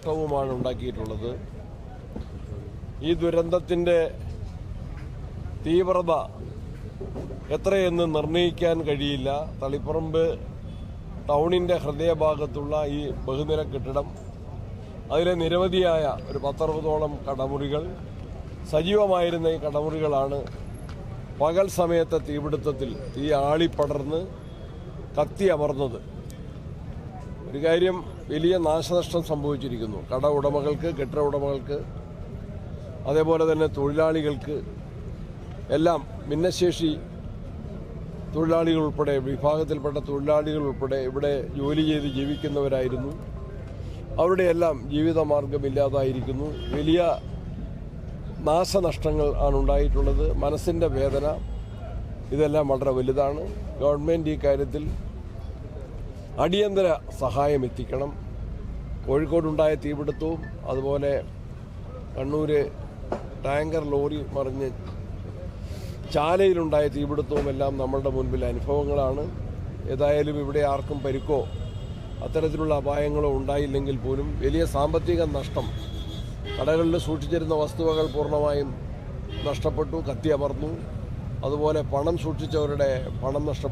നഷ്ടവുമാണ് ഉണ്ടാക്കിയിട്ടുള്ളത്. ഈ ദുരന്തത്തിന്റെ തീവ്രത എത്രയെന്ന് നിർണയിക്കാൻ കഴിയില്ല. തളിപ്പറമ്പ് ടൗണിന്റെ ഹൃദയഭാഗത്തുള്ള ഈ ബഹുനില കെട്ടിടം അതിലെ നിരവധിയായ ഒരു പത്തറുപതോളം കടമുറികൾ സജീവമായിരുന്ന ഈ കടമുറികളാണ് പകൽ സമയത്തെ തീപിടുത്തത്തിൽ തീ ആളിപ്പടർന്ന് കത്തി അമർന്നത് ഒരു കാര്യം വലിയ നാശനഷ്ടം സംഭവിച്ചിരിക്കുന്നു. കട ഉടമകൾക്ക് കെട്ടിട ഉടമകൾക്ക് അതേപോലെ തന്നെ തൊഴിലാളികൾക്ക് എല്ലാം ഭിന്നശേഷി തൊഴിലാളികൾ ഉൾപ്പെടെ വിഭാഗത്തിൽപ്പെട്ട തൊഴിലാളികൾ ഉൾപ്പെടെ ഇവിടെ ജോലി ചെയ്ത് ജീവിക്കുന്നവരായിരുന്നു. അവരുടെ എല്ലാം ജീവിതമാർഗം ഇല്ലാതായിരിക്കുന്നു. വലിയ നാശനഷ്ടങ്ങൾ ആണ് ഉണ്ടായിട്ടുള്ളത്. മനസ്സിന്റെ വേദന ഇതെല്ലാം വളരെ വലുതാണ്. ഗവൺമെന്റ് ഈ കാര്യത്തിൽ അടിയന്തര സഹായം എത്തിക്കണം. കോഴിക്കോടുണ്ടായ തീപിടുത്തവും അതുപോലെ കണ്ണൂര് ടാങ്കർ ലോറി മറിഞ്ഞ് ചാലയിലുണ്ടായ തീപിടുത്തവും എല്ലാം നമ്മളുടെ മുൻപിൽ അനുഭവങ്ങളാണ്. ഏതായാലും ഇവിടെ ആർക്കും പരിക്കോ അത്തരത്തിലുള്ള അപായങ്ങളോ ഉണ്ടായില്ലെങ്കിൽ പോലും വലിയ സാമ്പത്തിക നഷ്ടം. കടകളിൽ സൂക്ഷിച്ചിരുന്ന വസ്തുവകൾ പൂർണമായും നഷ്ടപ്പെട്ടു കത്തിയമർന്നു അതുപോലെ പണം സൂക്ഷിച്ചവരുടെ പണം നഷ്ടപ്പെട്ടു.